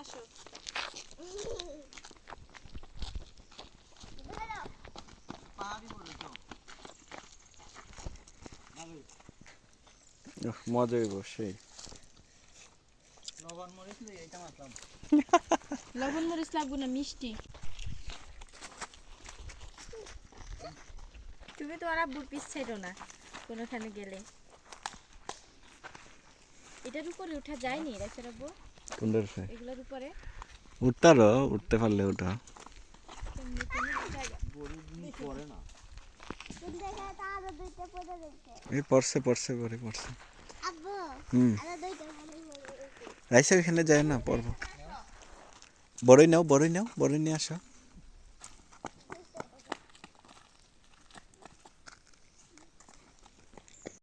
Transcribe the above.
আসো। উফ, মজা হইব সেই। লবণ মরিচ লাগবো না মিষ্টি। তুমি তো আর আব্বুর পিস ছেড়ো না কোনোখানে গেলে। এটার উপরে উঠা যায়নি রাইসের আব্বু কোনটার এগুলোর উপরে? উঠতারও উঠতে পারলে ওটা। এই পড়ছে পড়ছে পরে পড়ছে। আব্বু হুম। আরও দুইটা মনে পড়ে রয়েছে রাইসা ওইখানে যায় না পড়ব। বড়ই নাও বড়ই নাও বড়ই নিয়ে আসো।